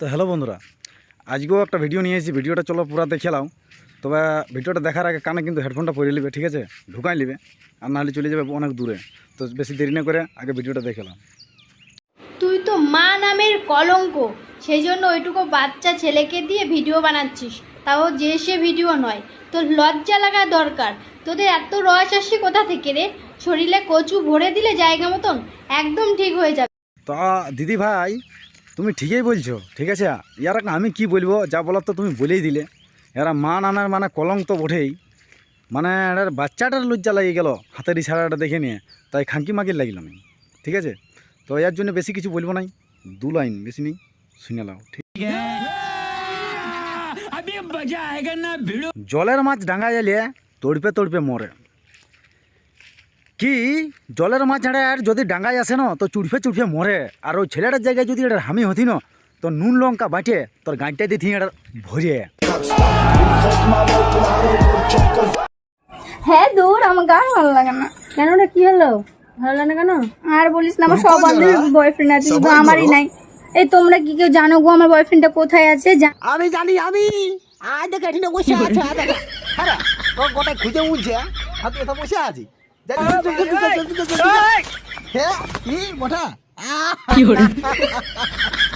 তো হ্যালো বন্ধুরা আজকেও একটা ভিডিও নিয়ে এসেছি। ভিডিওটা চলো পুরা দেখে নাও। তবে ভিডিওটা দেখার আগে কানে কিন্তু হেডফোনটা পরে নেবে ঠিক আছে? ঢুকাই নেবে আর নাহলে চলে যাবে অনেক দূরে। তো বেশি দেরি না করে আগে ভিডিওটা দেখে নাও। তুই তো মা নামের কলঙ্ক সেই জন্য ওইটুকু বাচ্চা ছেলেকে দিয়ে ভিডিও বানাচ্ছিস। তাও যে সে ভিডিও নয় তোর লজ্জা লাগা দরকার। তোদের এত রস আসছে কোথা থেকে রে? শরীরে কচু ভরে দিলে জায়গা মতন একদম ঠিক হয়ে যাবে। তা দিদি ভাই তুমি ঠিকই বলছো ঠিক আছে? ইয়ার আমি কি বলব যা বলার তো তুমি বলেই দিলে। এরা মা নামের মানে কলঙ্ক তো বটেই। মানে এর বাচ্চাটার লজ্জা লাগিয়ে গেল হাতের ইশারাটা দেখে নিয়ে তাই খাঙ্কি মাকির লাগিল আমি ঠিক আছে? তো এর জন্য বেশি কিছু বলব নাই দু লাইন বেশি নেই শুনে নাও ঠিক জলের মাছ ডাঙ্গা গেলে তড়পে তড়পে মরে। কি? জলের মাছ ছাড়া আর যদি ডাঙ্গায় আসে না তো চুড়ফে চুড়ফে মরে। আর ওই ছেলেটার জায়গায় যদি এটা হামি হতি না তো নুন লঙ্কা বাটে তোর গাঁটটা দিতি এটা ভরিয়ে হ্যাঁ দূর আমার গান ভালো লাগে না। কেন রে কি হলো? ভালো লাগে না কেন? আর বলিস না আমার সব বান্ধবীর বয়ফ্রেন্ড আছে শুধু আমারই নাই। এই তোমরা কি কেউ জানো গো আমার বয়ফ্রেন্ডটা কোথায় আছে? আমি জানি আমি। আজ দেখে এখানে বসে আছে হ্যাঁ গোটায় খুঁজে উঠছে হাতে এটা বসে আছি হ্যাঁ কি? মোটা আহ!